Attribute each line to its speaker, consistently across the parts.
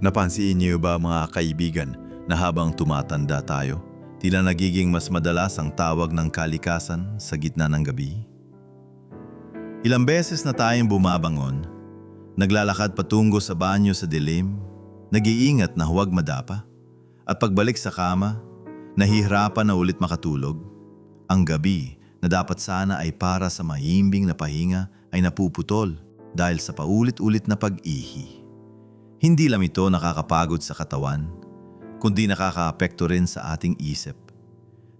Speaker 1: Napansin niyo ba mga kaibigan na habang tumatanda tayo, tila nagiging mas madalas ang tawag ng kalikasan sa gitna ng gabi? Ilang beses na tayong bumabangon, naglalakad patungo sa banyo sa dilim, nag-iingat na huwag madapa, at pagbalik sa kama, nahihirapan na ulit makatulog. Ang gabi na dapat sana ay para sa mahimbing na pahinga ay napuputol dahil sa paulit-ulit na pag-ihi. Hindi lang ito nakakapagod sa katawan, kundi nakakaapekto rin sa ating isip.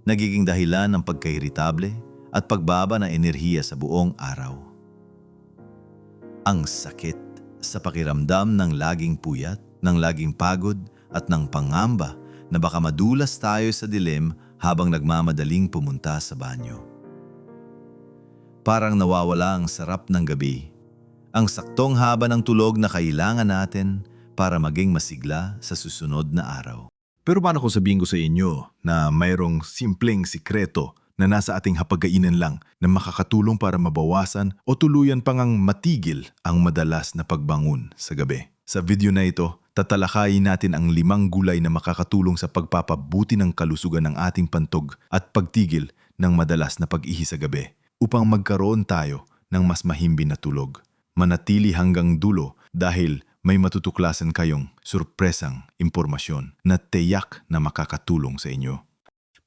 Speaker 1: Nagiging dahilan ng pagkairitable at pagbaba ng enerhiya sa buong araw. Ang sakit sa pakiramdam ng laging puyat, ng laging pagod at ng pangamba na baka madulas tayo sa dilim habang nagmamadaling pumunta sa banyo. Parang nawawala ang sarap ng gabi. Ang saktong haba ng tulog na kailangan natin para maging masigla sa susunod na araw.
Speaker 2: Pero paano kung sabihin ko sa inyo na mayroong simpleng sikreto na nasa ating hapagkainan lang na makakatulong para mabawasan o tuluyan pang ang matigil ang madalas na pagbangon sa gabi? Sa video na ito, tatalakayin natin ang limang gulay na makakatulong sa pagpapabuti ng kalusugan ng ating pantog at pagtigil ng madalas na pag-ihi sa gabi upang magkaroon tayo ng mas mahimbing na tulog. Manatili hanggang dulo dahil may matutuklasan kayong surpresang impormasyon na tiyak na makakatulong sa inyo.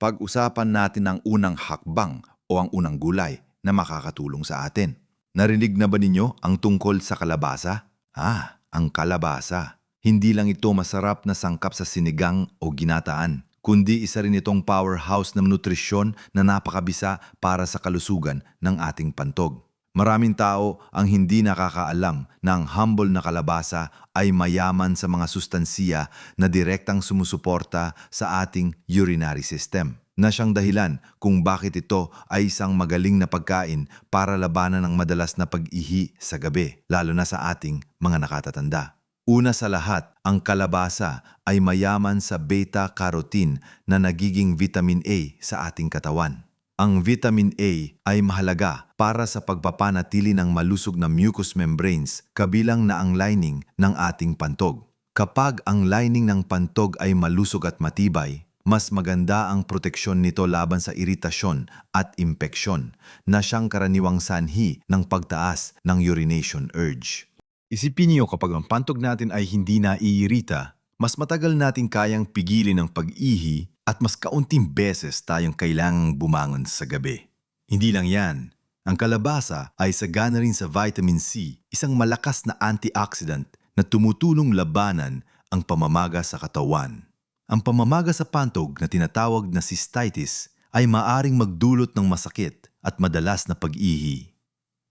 Speaker 3: Pag-usapan natin ang unang hakbang o ang unang gulay na makakatulong sa atin. Narinig na ba ninyo ang tungkol sa kalabasa? Ah, ang kalabasa. Hindi lang ito masarap na sangkap sa sinigang o ginataan, kundi isa rin itong powerhouse ng nutrisyon na napakabisa para sa kalusugan ng ating pantog. Maraming tao ang hindi nakakaalam na ang humble na kalabasa ay mayaman sa mga sustansiya na direktang sumusuporta sa ating urinary system na siyang dahilan kung bakit ito ay isang magaling na pagkain para labanan ng madalas na pag-ihi sa gabi, lalo na sa ating mga nakatatanda. Una sa lahat, ang kalabasa ay mayaman sa beta-carotene na nagiging vitamin A sa ating katawan. Ang vitamin A ay mahalaga para sa pagpapanatili ng malusog na mucous membranes kabilang na ang lining ng ating pantog. Kapag ang lining ng pantog ay malusog at matibay, mas maganda ang proteksyon nito laban sa iritasyon at impeksyon na siyang karaniwang sanhi ng pagtaas ng urination urge.
Speaker 2: Isipin niyo kapag ang pantog natin ay hindi naiirita, mas matagal nating kayang pigilin ang pag-ihi at mas kaunting beses tayong kailangang bumangon sa gabi. Hindi lang yan, ang kalabasa ay sagana rin sa vitamin C, isang malakas na antioxidant na tumutulong labanan ang pamamaga sa katawan. Ang pamamaga sa pantog na tinatawag na cystitis ay maaring magdulot ng masakit at madalas na pag-ihi.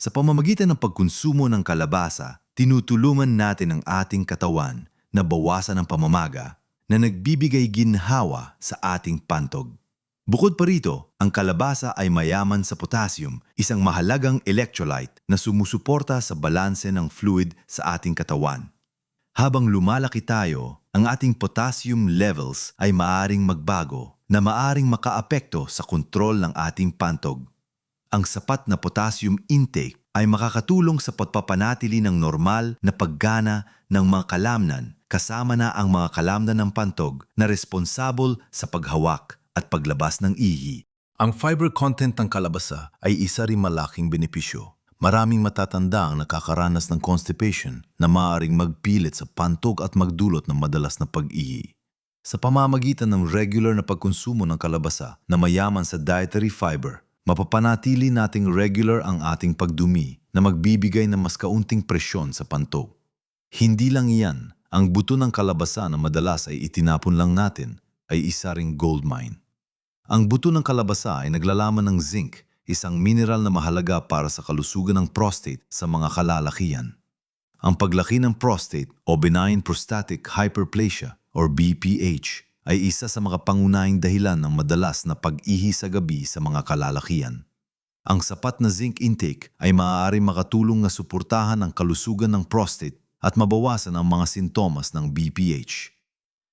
Speaker 2: Sa pamamagitan ng pagkonsumo ng kalabasa, tinutulungan natin ang ating katawan na bawasan ang pamamaga na nagbibigay ginhawa sa ating pantog. Bukod pa rito, ang kalabasa ay mayaman sa potassium, isang mahalagang electrolyte na sumusuporta sa balanse ng fluid sa ating katawan. Habang lumalaki tayo, ang ating potassium levels ay maaring magbago na maaring makaapekto sa kontrol ng ating pantog. Ang sapat na potassium intake ay makakatulong sa pagpapanatili ng normal na paggana ng mga kalamnan kasama na ang mga kalamnan ng pantog na responsable sa paghawak at paglabas ng ihi. Ang fiber content ng kalabasa ay isa rin malaking benepisyo. Maraming matatanda ang nakakaranas ng constipation na maaaring magpilit sa pantog at magdulot ng madalas na pag-ihi. Sa pamamagitan ng regular na pagkonsumo ng kalabasa na mayaman sa dietary fiber, mapapanatili nating regular ang ating pagdumi na magbibigay ng mas kaunting presyon sa pantog. Hindi lang iyan, ang buto ng kalabasa na madalas ay itinapon lang natin ay isa ring gold mine. Ang buto ng kalabasa ay naglalaman ng zinc, isang mineral na mahalaga para sa kalusugan ng prostate sa mga kalalakihan. Ang paglaki ng prostate o benign prostatic hyperplasia or BPH ay isa sa mga pangunahing dahilan ng madalas na pag-ihi sa gabi sa mga kalalakihan. Ang sapat na zinc intake ay maaaring makatulong na suportahan ang kalusugan ng prostate at mabawasan ang mga sintomas ng BPH.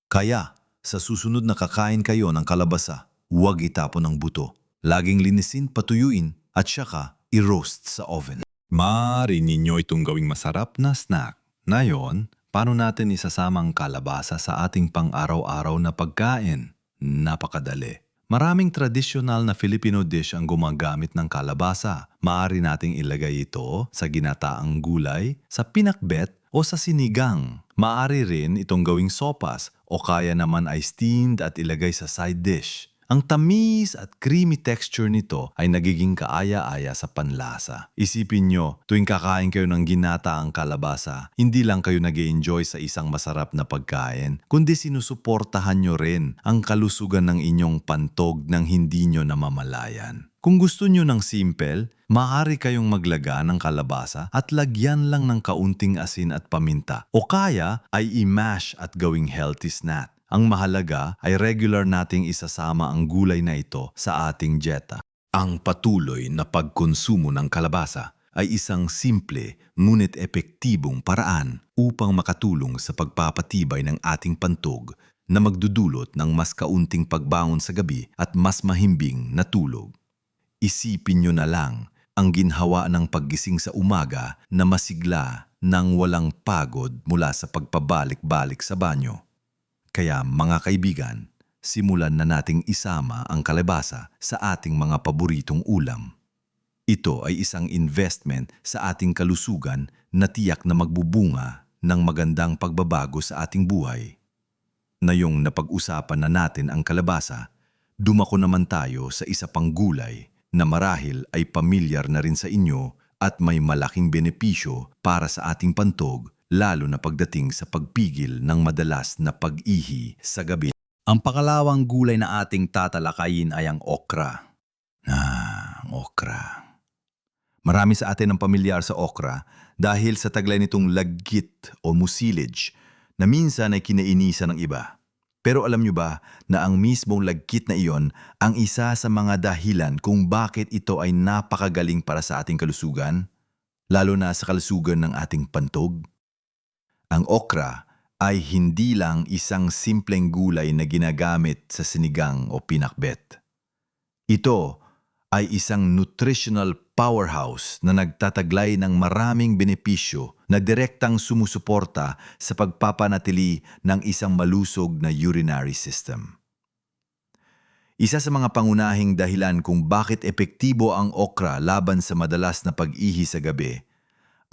Speaker 2: Kaya, sa susunod na kakain kayo ng kalabasa, huwag itapon ang buto. Laging linisin, patuyuin at saka i-roast sa oven. Maaari ninyo itong gawing masarap na snack. Ngayon, Paano natin isasama ang kalabasa sa ating pang-araw-araw na pagkain? Napakadali. Maraming tradisyonal na Filipino dish ang gumagamit ng kalabasa. Maari nating ilagay ito sa ginataang gulay, sa pinakbet o sa sinigang. Maari rin itong gawing sopas o kaya naman ay steamed at ilagay sa side dish. Ang tamis at creamy texture nito ay nagiging kaaya-aya sa panlasa. Isipin nyo, tuwing kakain kayo ng ginataang kalabasa, hindi lang kayo nag enjoy sa isang masarap na pagkain, kundi sinusuportahan nyo rin ang kalusugan ng inyong pantog ng hindi nyo namamalayan. Kung gusto nyo ng simple, maaari kayong maglaga ng kalabasa at lagyan lang ng kaunting asin at paminta. O kaya ay i-mash at gawing healthy snack. Ang mahalaga ay regular nating isasama ang gulay na ito sa ating dieta. Ang patuloy na pagkonsumo ng kalabasa ay isang simple ngunit epektibong paraan upang makatulong sa pagpapatibay ng ating pantog na magdudulot ng mas kaunting pagbangon sa gabi at mas mahimbing na tulog. Isipin nyo na lang ang ginhawa ng paggising sa umaga na masigla nang walang pagod mula sa pagpabalik-balik sa banyo. Kaya mga kaibigan, simulan na nating isama ang kalabasa sa ating mga paboritong ulam. Ito ay isang investment sa ating kalusugan na tiyak na magbubunga ng magandang pagbabago sa ating buhay. Ngayong napag-usapan na natin ang kalabasa, dumako naman tayo sa isa pang gulay na marahil ay pamilyar na rin sa inyo at may malaking benepisyo para sa ating pantog lalo na pagdating sa pagpigil ng madalas na pag-ihi sa gabi. Ang pakalawang gulay na ating tatalakayin ay ang okra. Ah, okra. Marami sa atin ang pamilyar sa okra dahil sa taglay nitong laggit o musilage na minsan ay kinainisa ng iba. Pero alam nyo ba na ang mismong lagkit na iyon ang isa sa mga dahilan kung bakit ito ay napakagaling para sa ating kalusugan? Lalo na sa kalusugan ng ating pantog? Ang okra ay hindi lang isang simpleng gulay na ginagamit sa sinigang o pinakbet. Ito ay isang nutritional powerhouse na nagtataglay ng maraming benepisyo na direktang sumusuporta sa pagpapanatili ng isang malusog na urinary system. Isa sa mga pangunahing dahilan kung bakit epektibo ang okra laban sa madalas na pag-ihi sa gabi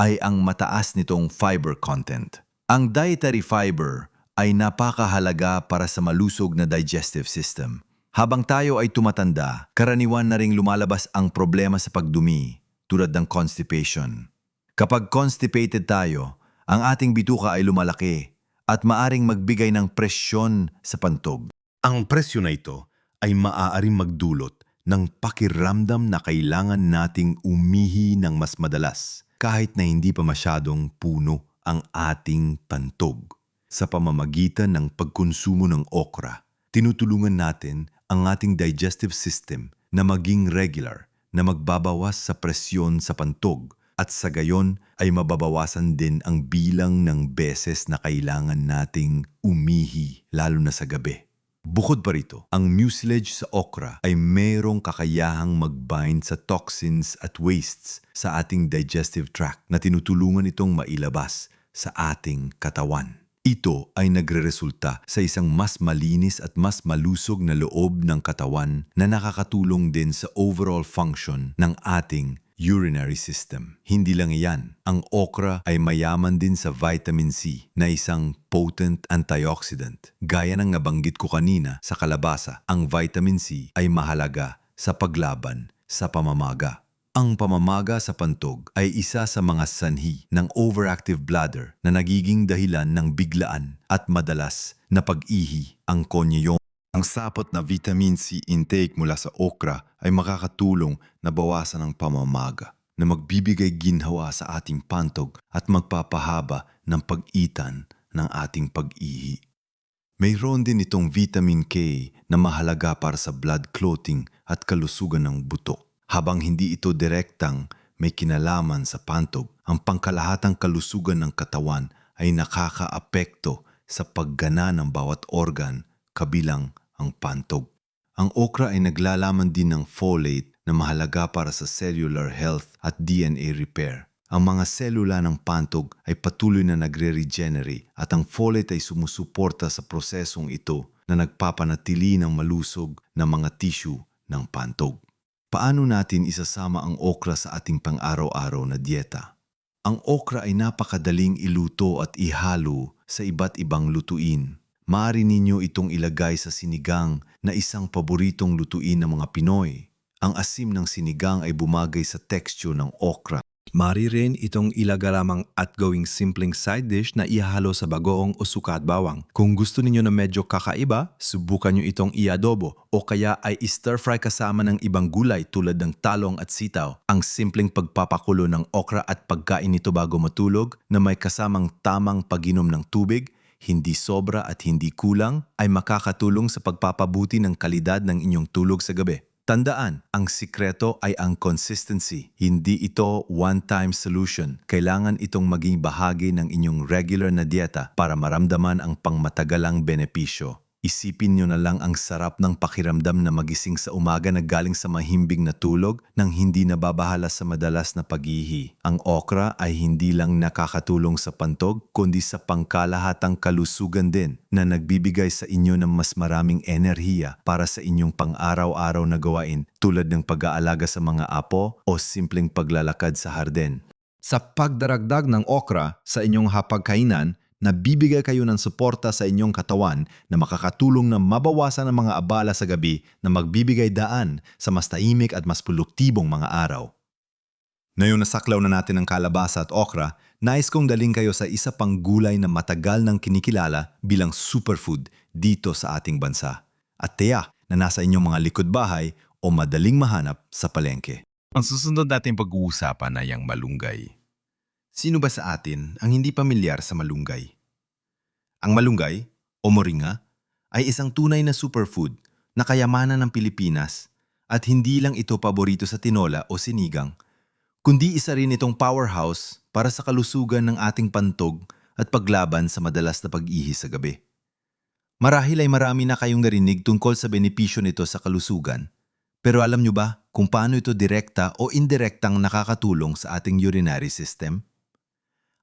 Speaker 2: ay ang mataas nitong fiber content. Ang dietary fiber ay napakahalaga para sa malusog na digestive system. Habang tayo ay tumatanda, karaniwan na ring lumalabas ang problema sa pagdumi tulad ng constipation. Kapag constipated tayo, ang ating bituka ay lumalaki at maaring magbigay ng presyon sa pantog. Ang presyon na ito ay maaaring magdulot ng pakiramdam na kailangan nating umihi ng mas madalas kahit na hindi pa masyadong puno ang ating pantog. Sa pamamagitan ng pagkonsumo ng okra, tinutulungan natin ang ating digestive system na maging regular na magbabawas sa presyon sa pantog at sa gayon ay mababawasan din ang bilang ng beses na kailangan nating umihi lalo na sa gabi. Bukod pa rito, ang mucilage sa okra ay mayroong kakayahang mag-bind sa toxins at wastes sa ating digestive tract na tinutulungan itong mailabas sa ating katawan. Ito ay nagreresulta sa isang mas malinis at mas malusog na loob ng katawan na nakakatulong din sa overall function ng ating urinary system. Hindi lang iyan, ang okra ay mayaman din sa vitamin C na isang potent antioxidant. Gaya ng nabanggit ko kanina sa kalabasa, ang vitamin C ay mahalaga sa paglaban sa pamamaga. Ang pamamaga sa pantog ay isa sa mga sanhi ng overactive bladder na nagiging dahilan ng biglaan at madalas na pag-ihi ang konyeyong. Ang sapot na vitamin C intake mula sa okra ay makakatulong na bawasan ang pamamaga na magbibigay ginhawa sa ating pantog at magpapahaba ng pag-itan ng ating pag-ihi. Mayroon din itong vitamin K na mahalaga para sa blood clotting at kalusugan ng buto. Habang hindi ito direktang may kinalaman sa pantog, ang pangkalahatang kalusugan ng katawan ay nakakaapekto sa paggana ng bawat organ kabilang ang pantog. Ang okra ay naglalaman din ng folate na mahalaga para sa cellular health at DNA repair.
Speaker 1: ang mga selula ng pantog ay patuloy na nagre-regenerate at ang folate ay sumusuporta sa prosesong ito na nagpapanatili ng malusog na mga tissue ng pantog. Paano natin isasama ang okra sa ating pang-araw-araw na dieta? Ang okra ay napakadaling iluto at ihalo sa iba't ibang lutuin. Maaari ninyo itong ilagay sa sinigang na isang paboritong lutuin ng mga Pinoy. Ang asim ng sinigang ay bumagay sa texture ng okra.
Speaker 2: Mari rin itong ilagaramang at gawing simpleng side dish na ihalo sa bagoong o suka at bawang. Kung gusto ninyo na medyo kakaiba, subukan nyo itong iadobo o kaya ay stir fry kasama ng ibang gulay tulad ng talong at sitaw. Ang simpleng pagpapakulo ng okra at pagkain nito bago matulog na may kasamang tamang paginom ng tubig hindi sobra at hindi kulang ay makakatulong sa pagpapabuti ng kalidad ng inyong tulog sa gabi. Tandaan, ang sikreto ay ang consistency. Hindi ito one-time solution. Kailangan itong maging bahagi ng inyong regular na dieta para maramdaman ang pangmatagalang benepisyo. Isipin nyo na lang ang sarap ng pakiramdam na magising sa umaga na galing sa mahimbing na tulog nang hindi nababahala sa madalas na paghihi. Ang okra ay hindi lang nakakatulong sa pantog kundi sa pangkalahatang kalusugan din na nagbibigay sa inyo ng mas maraming enerhiya para sa inyong pang-araw-araw na gawain tulad ng pag-aalaga sa mga apo o simpleng paglalakad sa harden. Sa pagdaragdag ng okra sa inyong hapagkainan, nabibigay kayo ng suporta sa inyong katawan na makakatulong na mabawasan ang mga abala sa gabi na magbibigay daan sa mas tahimik at mas produktibong mga araw. Ngayong nasaklaw na natin ang kalabasa at okra, nais kong daling kayo sa isa pang gulay na matagal nang kinikilala bilang superfood dito sa ating bansa. At tiyak na nasa inyong mga likod bahay o madaling mahanap sa palengke.
Speaker 4: Ang susunod natin pag-uusapan ay ang malunggay.
Speaker 2: Sino ba sa atin ang hindi pamilyar sa malunggay? Ang malunggay, o moringa, ay isang tunay na superfood na kayamanan ng Pilipinas at hindi lang ito paborito sa tinola o sinigang, kundi isa rin itong powerhouse para sa kalusugan ng ating pantog at paglaban sa madalas na pag-ihi sa gabi. Marahil ay marami na kayong narinig tungkol sa benepisyo nito sa kalusugan. Pero alam nyo ba kung paano ito direkta o indirektang nakakatulong sa ating urinary system?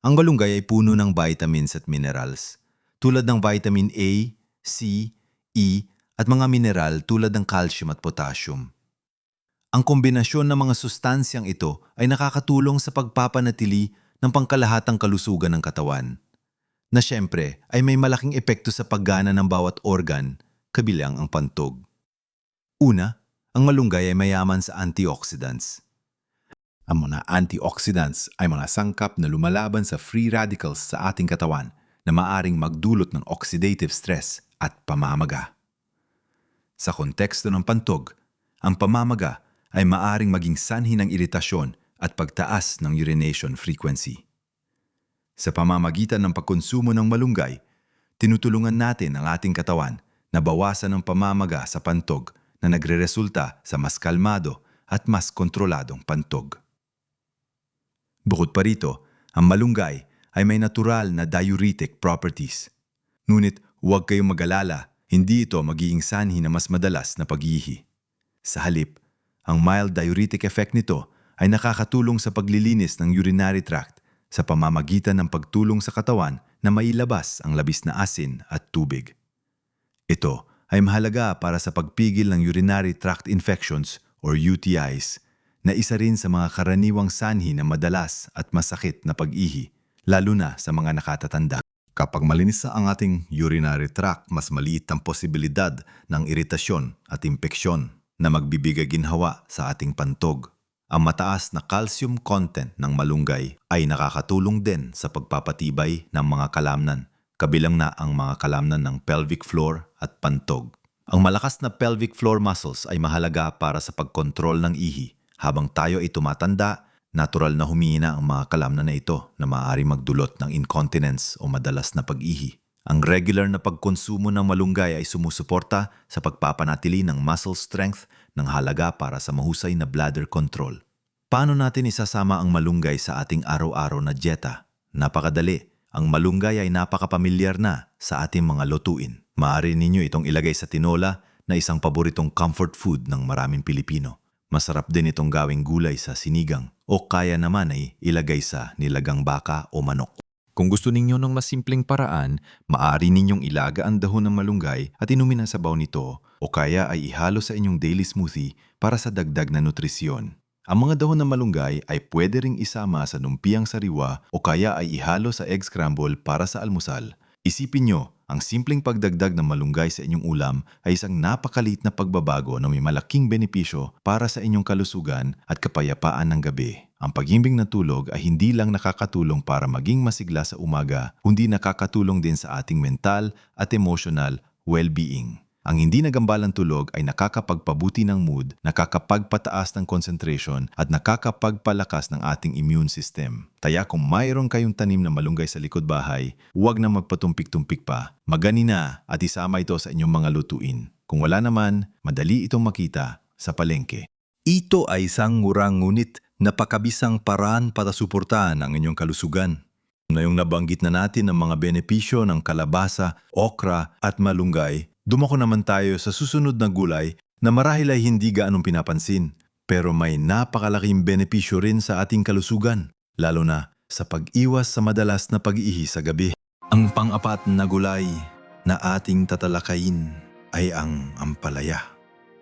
Speaker 2: Ang galunggay ay puno ng vitamins at minerals, tulad ng vitamin A, C, E at mga mineral tulad ng calcium at potassium. Ang kombinasyon ng mga sustansyang ito ay nakakatulong sa pagpapanatili ng pangkalahatang kalusugan ng katawan, na syempre ay may malaking epekto sa paggana ng bawat organ, kabilang ang pantog. Una, ang malunggay ay mayaman sa antioxidants. Ang mga antioxidants ay mga sangkap na lumalaban sa free radicals sa ating katawan na maaring magdulot ng oxidative stress at pamamaga. Sa konteksto ng pantog, ang pamamaga ay maaring maging sanhi ng iritasyon at pagtaas ng urination frequency. Sa pamamagitan ng pagkonsumo ng malunggay, tinutulungan natin ang ating katawan na bawasan ang pamamaga sa pantog na nagreresulta sa mas kalmado at mas kontroladong pantog. Bukod pa rito, ang malunggay ay may natural na diuretic properties. Ngunit huwag kayong mag-alala, hindi ito magiging sanhi na mas madalas na pag-ihi. Sa halip, ang mild diuretic effect nito ay nakakatulong sa paglilinis ng urinary tract sa pamamagitan ng pagtulong sa katawan na mailabas ang labis na asin at tubig. Ito ay mahalaga para sa pagpigil ng urinary tract infections or UTIs na isa rin sa mga karaniwang sanhi na madalas at masakit na pag-ihi, lalo na sa mga nakatatanda. Kapag malinis na ang ating urinary tract, mas maliit ang posibilidad ng iritasyon at impeksyon na magbibigay ginhawa sa ating pantog. Ang mataas na calcium content ng malunggay ay nakakatulong din sa pagpapatibay ng mga kalamnan, kabilang na ang mga kalamnan ng pelvic floor at pantog. Ang malakas na pelvic floor muscles ay mahalaga para sa pagkontrol ng ihi. Habang tayo ay tumatanda, natural na humihina ang mga kalamnan na ito na maaari magdulot ng incontinence o madalas na pag-ihi. Ang regular na pagkonsumo ng malunggay ay sumusuporta sa pagpapanatili ng muscle strength ng halaga para sa mahusay na bladder control. Paano natin isasama ang malunggay sa ating araw-araw na dieta? Napakadali. Ang malunggay ay napakapamilyar na sa ating mga lutuin. Maaari ninyo itong ilagay sa tinola na isang paboritong comfort food ng maraming Pilipino.
Speaker 1: Masarap din itong gawing gulay sa sinigang o kaya naman ay ilagay sa nilagang baka o manok.
Speaker 2: Kung gusto ninyo ng mas simpleng paraan, maaari ninyong ilaga ang dahon ng malunggay at inumin ang sabaw nito o kaya ay ihalo sa inyong daily smoothie para sa dagdag na nutrisyon. Ang mga dahon ng malunggay ay pwede ring isama sa lumpiang sariwa o kaya ay ihalo sa egg scramble para sa almusal. Isipin nyo, ang simpleng pagdagdag ng malunggay sa inyong ulam ay isang napakalit na pagbabago na may malaking benepisyo para sa inyong kalusugan at kapayapaan ng gabi. Ang paghimbing ng tulog ay hindi lang nakakatulong para maging masigla sa umaga, kundi nakakatulong din sa ating mental at emotional well-being. Ang hindi nagambalang tulog ay nakakapagpabuti ng mood, nakakapagpataas ng concentration at nakakapagpalakas ng ating immune system. Kaya kung mayroon kayong tanim na malunggay sa likod bahay, huwag na magpatumpik-tumpik pa. Magani na at isama ito sa inyong mga lutuin. Kung wala naman, madali itong makita sa palengke. Ito ay isang murang ngunit napakabisang paraan para suportahan ang inyong kalusugan.
Speaker 1: Ngayong nabanggit na natin ang mga benepisyo ng kalabasa, okra at malunggay, dumako naman tayo sa susunod na gulay na marahil ay hindi gaanong pinapansin, pero may napakalaking benepisyo rin sa ating kalusugan, lalo na sa pag-iwas sa madalas na pag-ihi sa gabi. Ang pang-apat na gulay na ating tatalakayin ay ang ampalaya.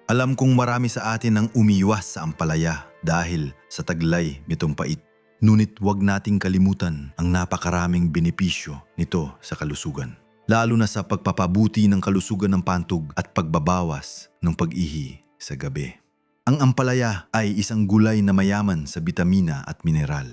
Speaker 1: Alam kong marami sa atin ang umiwas sa ampalaya dahil sa taglay nitong pait. Ngunit huwag nating kalimutan ang napakaraming benepisyo nito sa kalusugan. Lalo na sa pagpapabuti ng kalusugan ng pantog at pagbabawas ng pag-ihi sa gabi. Ang ampalaya ay isang gulay na mayaman sa bitamina at mineral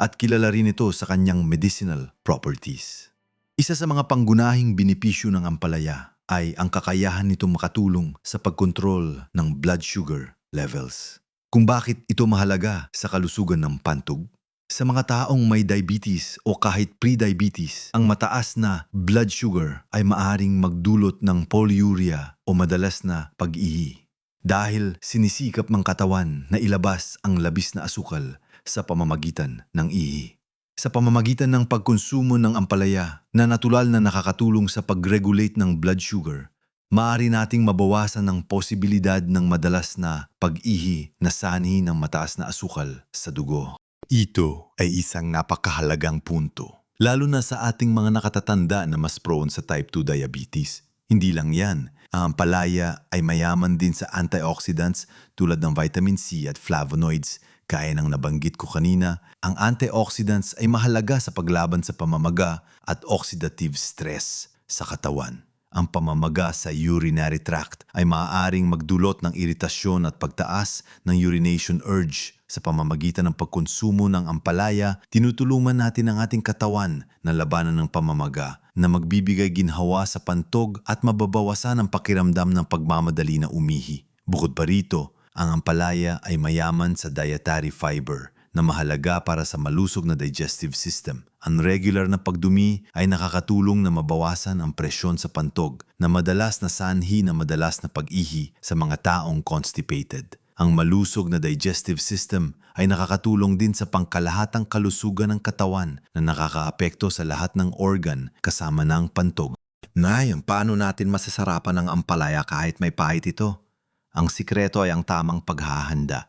Speaker 1: at kilala rin ito sa kanyang medicinal properties. Isa sa mga panggunahing benepisyo ng ampalaya ay ang kakayahan nito makatulong sa pagkontrol ng blood sugar levels. Kung bakit ito mahalaga sa kalusugan ng pantog? Sa mga taong may diabetes o kahit pre-diabetes, ang mataas na blood sugar ay maaring magdulot ng polyuria o madalas na pag-ihi. Dahil sinisikap ng katawan na ilabas ang labis na asukal sa pamamagitan ng ihi. Sa pamamagitan ng pagkonsumo ng ampalaya na natural na nakakatulong sa pag-regulate ng blood sugar, maaari nating mabawasan ng posibilidad ng madalas na pag-ihi na sanhi ng mataas na asukal sa dugo.
Speaker 2: Ito ay isang napakahalagang punto.
Speaker 1: Lalo na sa ating mga nakatatanda na mas prone sa type 2 diabetes. Hindi lang yan, ang ampalaya ay mayaman din sa antioxidants tulad ng vitamin C at flavonoids. Kaya ng nabanggit ko kanina, ang antioxidants ay mahalaga sa paglaban sa pamamaga at oxidative stress sa katawan. Ang pamamaga sa urinary tract ay maaaring magdulot ng iritasyon at pagtaas ng urination urge. Sa pamamagitan ng pagkonsumo ng ampalaya, tinutulungan natin ang ating katawan na labanan ng pamamaga na magbibigay ginhawa sa pantog at mababawasan ang pakiramdam ng pagmamadali na umihi. Bukod pa rito, ang ampalaya ay mayaman sa dietary fiber na mahalaga para sa malusog na digestive system. Ang regular na pagdumi ay nakakatulong na mabawasan ang presyon sa pantog na madalas na sanhi na madalas na pag-ihi sa mga taong constipated. Ang malusog na digestive system ay nakakatulong din sa pangkalahatang kalusugan ng katawan na nakakaapekto sa lahat ng organ kasama ng pantog.
Speaker 3: Nay, paano natin masasarapan ng ampalaya kahit may pahit ito?
Speaker 1: Ang sikreto ay ang tamang paghahanda.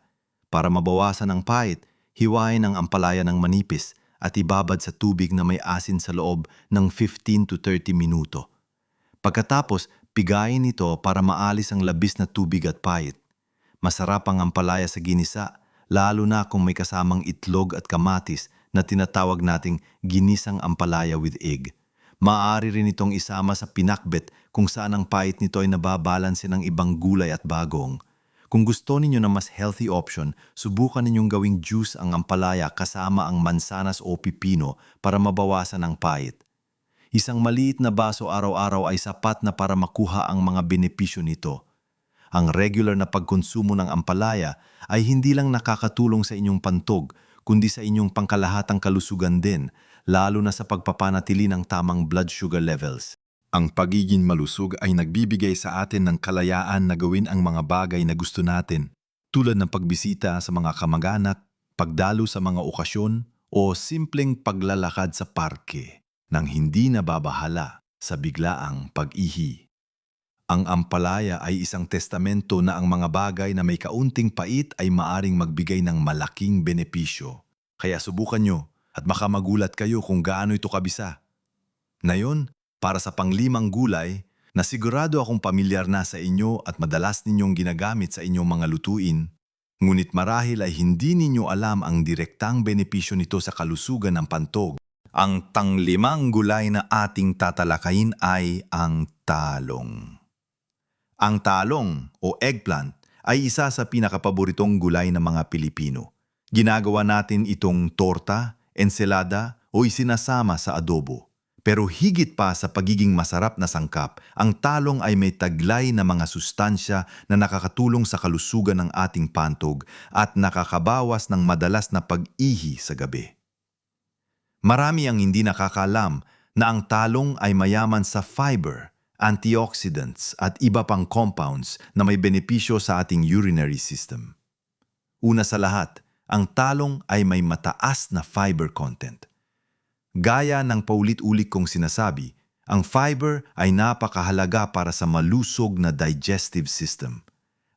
Speaker 1: Para mabawasan ang pahit, hiwain ang ampalaya ng manipis at ibabad sa tubig na may asin sa loob ng 15 to 30 minuto. Pagkatapos, pigayin ito para maalis ang labis na tubig at pahit. Masarap ang ampalaya sa ginisa, lalo na kung may kasamang itlog at kamatis na tinatawag nating ginisang ampalaya with egg. Maaari rin itong isama sa pinakbet kung saan ang pahit nito ay nababalanse ng ibang gulay at bagong. Kung gusto ninyo na mas healthy option, subukan ninyong gawing juice ang ampalaya kasama ang mansanas o pipino para mabawasan ang pahit. Isang maliit na baso araw-araw ay sapat na para makuha ang mga benepisyo nito. Ang regular na pagkonsumo ng ampalaya ay hindi lang nakakatulong sa inyong pantog, kundi sa inyong pangkalahatang kalusugan din, lalo na sa pagpapanatili ng tamang blood sugar levels.
Speaker 2: Ang pagiging malusog ay nagbibigay sa atin ng kalayaan na gawin ang mga bagay na gusto natin, tulad ng pagbisita sa mga kamag-anak, pagdalo sa mga okasyon, o simpleng paglalakad sa parke nang hindi nababahala sa biglaang pag-ihi. Ang ampalaya ay isang testamento na ang mga bagay na may kaunting pait ay maaring magbigay ng malaking benepisyo. Kaya subukan nyo at baka magulat kayo kung gaano ito kabisa. Ngayon, para sa panglimang gulay, na sigurado akong pamilyar na sa inyo at madalas ninyong ginagamit sa inyong mga lutuin, ngunit marahil ay hindi ninyo alam ang direktang benepisyo nito sa kalusugan ng pantog. Ang tanglimang gulay na ating tatalakayin ay ang talong. Ang talong o eggplant ay isa sa pinakapaboritong gulay ng mga Pilipino. Ginagawa natin itong torta, ensalada o isinasama sa adobo. Pero higit pa sa pagiging masarap na sangkap, ang talong ay may taglay na mga sustansya na nakakatulong sa kalusugan ng ating pantog at nakakabawas ng madalas na pag-ihi sa gabi. Marami ang hindi nakakalam na ang talong ay mayaman sa fiber, antioxidants at iba pang compounds na may benepisyo sa ating urinary system. Una sa lahat, ang talong ay may mataas na fiber content. Gaya ng paulit-ulit kong sinasabi, ang fiber ay napakahalaga para sa malusog na digestive system.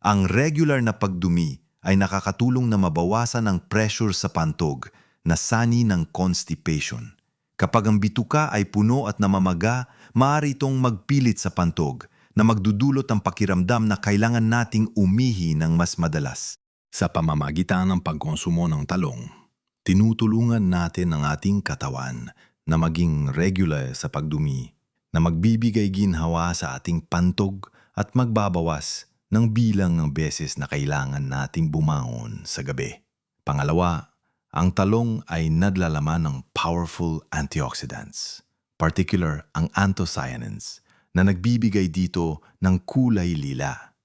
Speaker 2: Ang regular na pagdumi ay nakakatulong na mabawasan ang pressure sa pantog na sani ng constipation. Kapag ang bituka ay puno at namamaga, maaari itong magpilit sa pantog na magdudulot ng pakiramdam na kailangan nating umihi ng mas madalas. Sa pamamagitan ng pagkonsumo ng talong, tinutulungan natin ang ating katawan na maging regular sa pagdumi, na magbibigay ginhawa sa ating pantog at magbabawas ng bilang ng beses na kailangan nating bumangon sa gabi. Pangalawa, ang talong ay naglalaman ng powerful antioxidants, particular ang anthocyanins na nagbibigay dito ng kulay lila.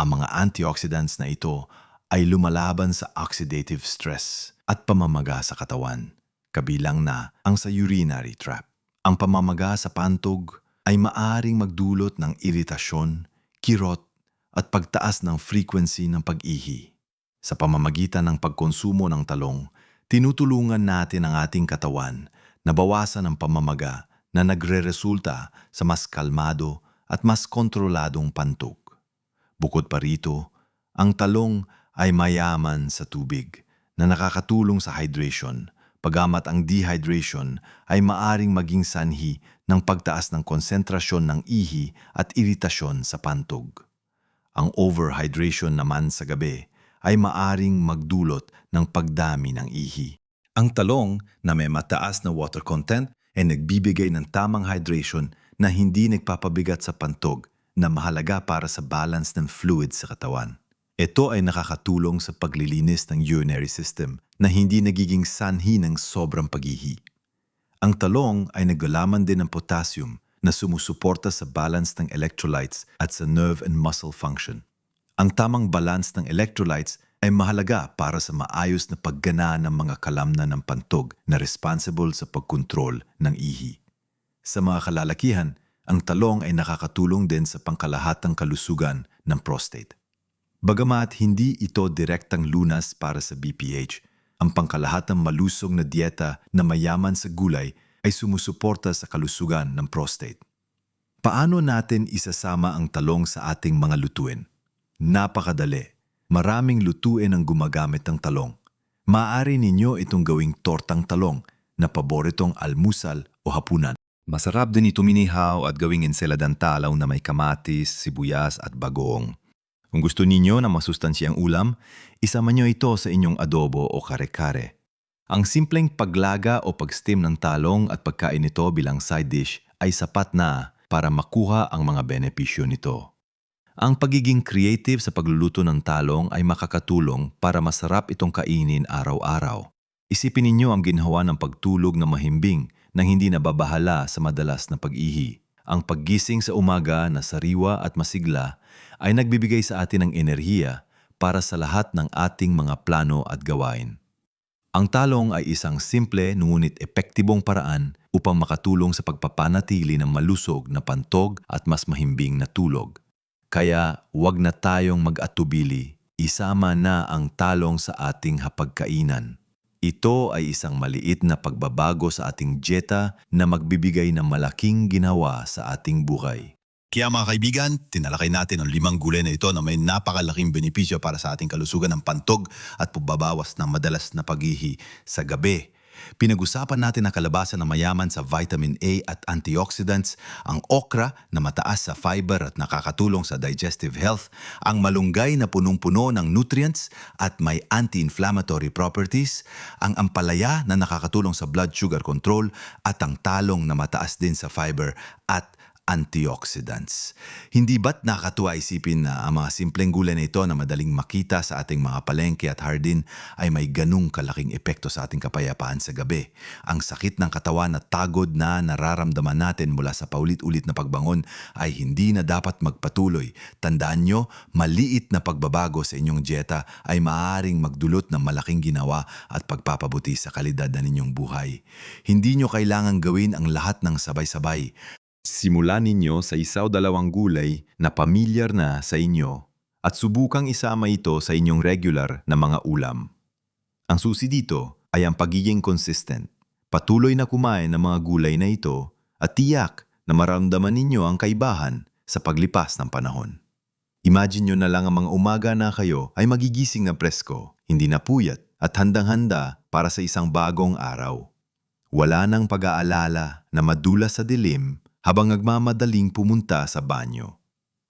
Speaker 2: Ang mga antioxidants na ito ay lumalaban sa oxidative stress at pamamaga sa katawan, kabilang na ang sa urinary tract. Ang pamamaga sa pantog ay maaring magdulot ng iritasyon, kirot at pagtaas ng frequency ng pag-ihi. Sa pamamagitan ng pagkonsumo ng talong, tinutulungan natin ang ating katawan na bawasan ang pamamaga na nagre-resulta sa mas kalmado at mas kontroladong pantog. Bukod pa rito, ang talong ay mayaman sa tubig na nakakatulong sa hydration, pagamat ang dehydration ay maaring maging sanhi ng pagtaas ng konsentrasyon ng ihi at iritasyon sa pantog. Ang overhydration naman sa gabi ay maaring magdulot ng pagdami ng ihi. Ang talong na may mataas na water content ay nagbibigay ng tamang hydration na hindi nagpapabigat sa pantog na mahalaga para sa balance ng fluids sa katawan. Ito ay nakakatulong sa paglilinis ng urinary system na hindi nagiging sanhi ng sobrang paghihi. Ang talong ay naglalaman din ng potassium na sumusuporta sa balance ng electrolytes at sa nerve and muscle function. Ang tamang balance ng electrolytes ay mahalaga para sa maayos na paggana ng mga kalamna ng pantog na responsible sa pagkontrol ng ihi. Sa mga kalalakihan, ang talong ay nakakatulong din sa pangkalahatang kalusugan ng prostate. Bagamat hindi ito direktang lunas para sa BPH, ang pangkalahatang malusog na dieta na mayaman sa gulay ay sumusuporta sa kalusugan ng prostate. Paano natin isasama ang talong sa ating mga lutuin? Napakadali. Maraming lutuin ang gumagamit ng talong. Maaari ninyo itong gawing tortang talong na paboritong almusal o hapunan.
Speaker 3: Masarap din ito minihaw at gawing ensaladang talaw na may kamatis, sibuyas at bagoong. Kung gusto ninyo na masustansyang ulam, isama nyo ito sa inyong adobo o kare-kare. Ang simpleng paglaga o pag-steam ng talong at pagkain nito bilang side dish ay sapat na para makuha ang mga benepisyo nito. Ang pagiging creative sa pagluluto ng talong ay makakatulong para masarap itong kainin araw-araw. Isipin ninyo ang ginhawa ng pagtulog na mahimbing nang hindi nababahala sa madalas na pag-ihi. Ang paggising sa umaga na sariwa at masigla ay nagbibigay sa atin ng enerhiya para sa lahat ng ating mga plano at gawain. Ang talong ay isang simple ngunit epektibong paraan upang makatulong sa pagpapanatili ng malusog na pantog at mas mahimbing na tulog. Kaya huwag na tayong mag-atubili, isama na ang talong sa ating hapagkainan. Ito ay isang maliit na pagbabago sa ating dieta na magbibigay ng malaking ginawa sa ating buhay.
Speaker 1: Kaya mga kaibigan, tinalakay natin ang limang gulay na ito na may napakalaking benepisyo para sa ating kalusugan ng pantog at pagbabawas ng madalas na paghihi sa gabi. Pinag-usapan natin ang kalabasa na mayaman sa vitamin A at antioxidants, ang okra na mataas sa fiber at nakakatulong sa digestive health, ang malunggay na punong-puno ng nutrients at may anti-inflammatory properties, ang ampalaya na nakakatulong sa blood sugar control at ang talong na mataas din sa fiber at antioxidants. Hindi ba't nakakatuwa isipin na ang mga simpleng gulay na ito na madaling makita sa ating mga palengke at hardin ay may ganung kalaking epekto sa ating kapayapaan sa gabi. Ang sakit ng katawan at tagod na nararamdaman natin mula sa paulit-ulit na pagbangon ay hindi na dapat magpatuloy. Tandaan nyo, maliit na pagbabago sa inyong dieta ay maaaring magdulot ng malaking ginawa at pagpapabuti sa kalidad ng inyong buhay. Hindi nyo kailangang gawin ang lahat ng sabay-sabay. Simulan ninyo sa isaw dalawang gulay na pamilyar na sa inyo at subukang isama ito sa inyong regular na mga ulam. Ang susi dito ay ang pagiging consistent. Patuloy na kumain ng mga gulay na ito at tiyak na maramdaman ninyo ang kaibahan sa paglipas ng panahon. Imagine nyo na lang ang mga umaga na kayo ay magigising na presko, hindi na puyat at handang-handa para sa isang bagong araw. Wala nang pag-aalala na madula sa dilim habang nagmamadaling pumunta sa banyo.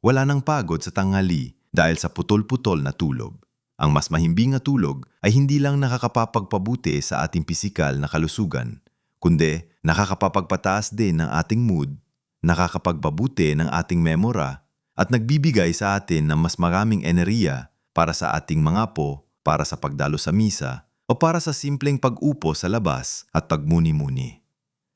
Speaker 1: Wala nang pagod sa tanghali dahil sa putol-putol na tulog. Ang mas mahimbing na tulog ay hindi lang nakakapapagpabuti sa ating pisikal na kalusugan, kundi nakakapapagpataas din ng ating mood, nakakapagpabuti ng ating memora, at nagbibigay sa atin ng mas maraming enerhiya para sa ating mga po, para sa pagdalo sa misa, o para sa simpleng pag-upo sa labas at pagmuni-muni.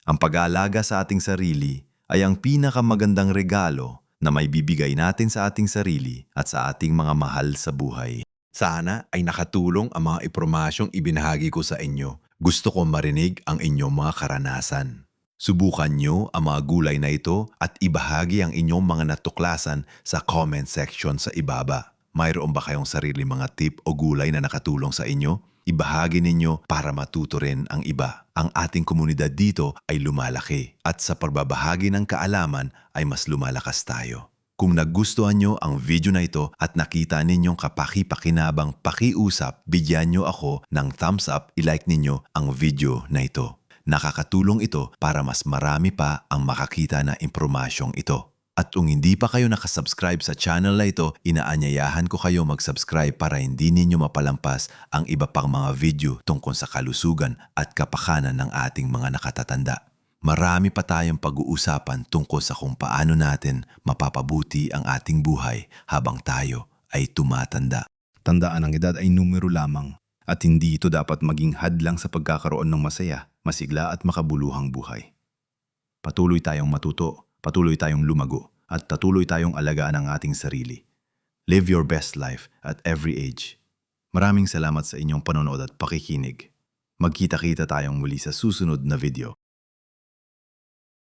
Speaker 1: Ang pag-aalaga sa ating sarili ay ang pinakamagandang regalo na may bibigay natin sa ating sarili at sa ating mga mahal sa buhay.
Speaker 4: Sana ay nakatulong ang mga impormasyong ibinahagi ko sa inyo. Gusto ko marinig ang inyong mga karanasan.
Speaker 1: Subukan nyo ang mga gulay na ito at ibahagi ang inyong mga natuklasan sa comment section sa ibaba. Mayroon ba kayong sarili mga tip o gulay na nakatulong sa inyo? Ibahagi ninyo para matuto rin ang iba. Ang ating komunidad dito ay lumalaki at sa pagbabahagi ng kaalaman ay mas lumalakas tayo. Kung nagustuhan nyo ang video na ito at nakita ninyong kapaki-pakinabang pakiusap, bigyan nyo ako ng thumbs up, ilike ninyo ang video na ito. Nakakatulong ito para mas marami pa ang makakita na impormasyong ito. At kung hindi pa kayo nakasubscribe sa channel na ito, inaanyayahan ko kayo mag-subscribe para hindi ninyo mapalampas ang iba pang mga video tungkol sa kalusugan at kapakanan ng ating mga nakatatanda. Marami pa tayong pag-uusapan tungkol sa kung paano natin mapapabuti ang ating buhay habang tayo ay tumatanda.
Speaker 5: Tandaan ang edad ay numero lamang at hindi ito dapat maging hadlang sa pagkakaroon ng masaya, masigla at makabuluhang buhay. Patuloy tayong matuto, patuloy tayong lumago, at patuloy tayong alagaan ang ating sarili. Live your best life at every age. Maraming salamat sa inyong panonood at pakikinig. Magkita-kita tayong muli sa susunod na video.